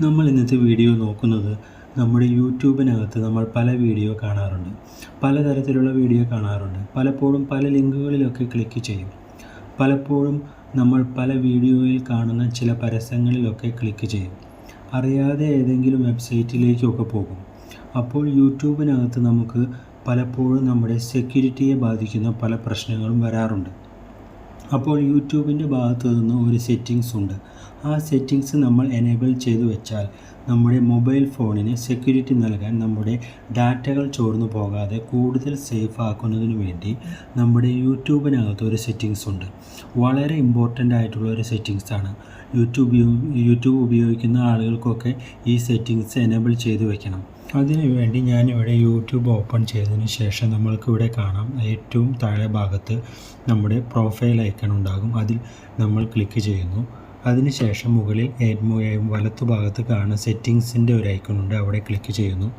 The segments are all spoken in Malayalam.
നമ്മൾ ഇന്നത്തെ വീഡിയോ നോക്കുന്നത് നമ്മുടെ യൂട്യൂബിനകത്ത് നമ്മൾ പല വീഡിയോ കാണാറുണ്ട്. പലതരത്തിലുള്ള വീഡിയോ കാണാറുണ്ട്. പലപ്പോഴും പല ലിങ്കുകളിലൊക്കെ ക്ലിക്ക് ചെയ്യും. പലപ്പോഴും നമ്മൾ പല വീഡിയോയിൽ കാണുന്ന ചില പരസ്യങ്ങളിലൊക്കെ ക്ലിക്ക് ചെയ്യും. അറിയാതെ ഏതെങ്കിലും വെബ്സൈറ്റിലേക്കൊക്കെ പോകും. അപ്പോൾ യൂട്യൂബിനകത്ത് നമുക്ക് പലപ്പോഴും നമ്മുടെ സെക്യൂരിറ്റിയെ ബാധിക്കുന്ന പല പ്രശ്നങ്ങളും വരാറുണ്ട്. അപ്പോൾ യൂട്യൂബിന്റെ ഭാഗത്തു നിന്ന് ഒരു സെറ്റിങ്സ് ഉണ്ട്. ആ സെറ്റിങ്സ് നമ്മൾ എനേബിൾ ചെയ്തു വെച്ചാൽ നമ്മുടെ മൊബൈൽ ഫോണിന് സെക്യൂരിറ്റി നൽകാൻ നമ്മുടെ ഡാറ്റകൾ ചോർന്നു പോകാതെ കൂടുതൽ സേഫ് ആക്കുന്നതിന് വേണ്ടി നമ്മുടെ യൂട്യൂബിനകത്ത് ഒരു സെറ്റിങ്സ് ഉണ്ട്. വളരെ ഇമ്പോർട്ടന്റ് ആയിട്ടുള്ള ഒരു സെറ്റിങ്സ് ആണ്. യൂട്യൂബ് യൂട്യൂബ് ഉപയോഗിക്കുന്ന ആളുകൾക്കൊക്കെ ഈ സെറ്റിങ്സ് എനേബിൾ ചെയ്തു വെക്കണം. അതിനുവേണ്ടി ഞാനിവിടെ യൂട്യൂബ് ഓപ്പൺ ചെയ്തതിന് ശേഷം നമ്മൾക്കിവിടെ കാണാം ഏറ്റവും താഴെ ഭാഗത്ത് നമ്മുടെ പ്രൊഫൈൽ ഐക്കൺ ഉണ്ടാകും. അതിൽ നമ്മൾ ക്ലിക്ക് ചെയ്യുന്നു. അതിനുശേഷം മുകളിൽ വലത്തു ഭാഗത്ത് കാണുന്ന സെറ്റിങ്സിന്റെ ഒരു ഐക്കൺ ഉണ്ട്. അവിടെ ക്ലിക്ക് ചെയ്യുന്നു.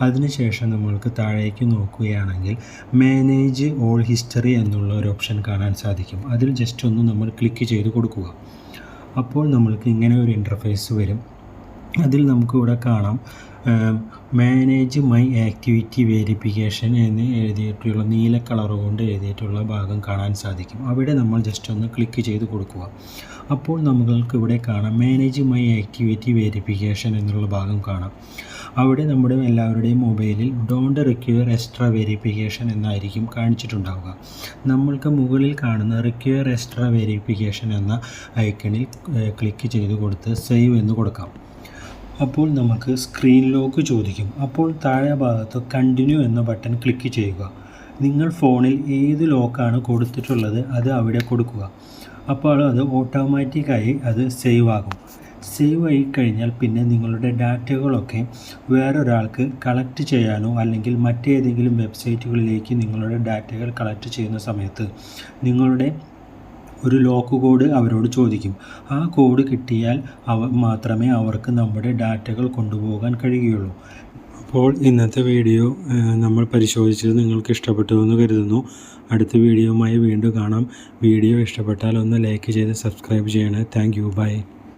അതിനുശേഷം നമ്മൾക്ക് താഴേക്ക് നോക്കുകയാണെങ്കിൽ മാനേജ് ഓൾ ഹിസ്റ്ററി എന്നുള്ള ഒരു ഓപ്ഷൻ കാണാൻ സാധിക്കും. അതിൽ ജസ്റ്റ് ഒന്ന് നമ്മൾ ക്ലിക്ക് ചെയ്ത് കൊടുക്കുക. അപ്പോൾ നമ്മൾക്ക് ഇങ്ങനെ ഒരു ഇന്റർഫേസ് വരും. അതിൽ നമുക്കിവിടെ കാണാം മാനേജ് മൈ ആക്ടിവിറ്റി വെരിഫിക്കേഷൻ എന്ന് എഴുതിയിട്ടുള്ള നീല കളർ കൊണ്ട് എഴുതിയിട്ടുള്ള ഭാഗം കാണാൻ സാധിക്കും. അവിടെ നമ്മൾ ജസ്റ്റ് ഒന്ന് ക്ലിക്ക് ചെയ്ത് കൊടുക്കുക. അപ്പോൾ നമുക്ക് ഇവിടെ കാണാം. മാനേജ് മൈ ആക്ടിവിറ്റി വെരിഫിക്കേഷൻ എന്നുള്ള ഭാഗം കാണാം. അവിടെ നമ്മുടെ എല്ലാവരുടെയും മൊബൈലിൽ ഡോണ്ട് റിക്വയർ എക്സ്ട്രാ വെരിഫിക്കേഷൻ എന്നായിരിക്കും കാണിച്ചിട്ടുണ്ടാവുക. നമ്മൾക്ക് മുകളിൽ കാണുന്ന റിക്വയർ എക്സ്ട്രാ വെരിഫിക്കേഷൻ എന്ന ഐക്കണിൽ ക്ലിക്ക് ചെയ്ത് കൊടുത്ത് സേവ് എന്ന് കൊടുക്കാം. അപ്പോൾ നമുക്ക് സ്ക്രീൻ ലോക്ക് ചോദിക്കും. അപ്പോൾ താഴെ ഭാഗത്ത് കണ്ടിന്യൂ എന്ന ബട്ടൺ ക്ലിക്ക് ചെയ്യുക. നിങ്ങൾ ഫോണിൽ ഏത് ലോക്കാണ് കൊടുത്തിട്ടുള്ളത് അത് അവിടെ കൊടുക്കുക. അപ്പോൾ അത് ഓട്ടോമാറ്റിക്കായി അത് സേവ് ആകും. സേവ് ആയി കഴിഞ്ഞാൽ പിന്നെ നിങ്ങളുടെ ഡാറ്റകളൊക്കെ വേറൊരാൾക്ക് കളക്ട് ചെയ്യാനോ അല്ലെങ്കിൽ മറ്റേതെങ്കിലും വെബ്സൈറ്റുകളിലേക്ക് നിങ്ങളുടെ ഡാറ്റകൾ കളക്ട് ചെയ്യുന്ന സമയത്ത് നിങ്ങളുടെ ഒരു ലോക്ക് കോഡ് അവരോട് ചോദിക്കും. ആ കോഡ് കിട്ടിയാൽ അവ മാത്രമേ അവർക്ക് നമ്മുടെ ഡാറ്റകൾ കൊണ്ടുപോകാൻ കഴിയുകയുള്ളൂ അപ്പോൾ ഇന്നത്തെ വീഡിയോ നമ്മൾ പരിശോധിച്ചത് നിങ്ങൾക്ക് ഇഷ്ടപ്പെട്ടു എന്ന് കരുതുന്നു. അടുത്ത വീഡിയോയുമായി വീണ്ടും കാണാം. വീഡിയോ ഇഷ്ടപ്പെട്ടാൽ ഒന്ന് ലൈക്ക് ചെയ്ത് സബ്സ്ക്രൈബ് ചെയ്യണേ. Thank you by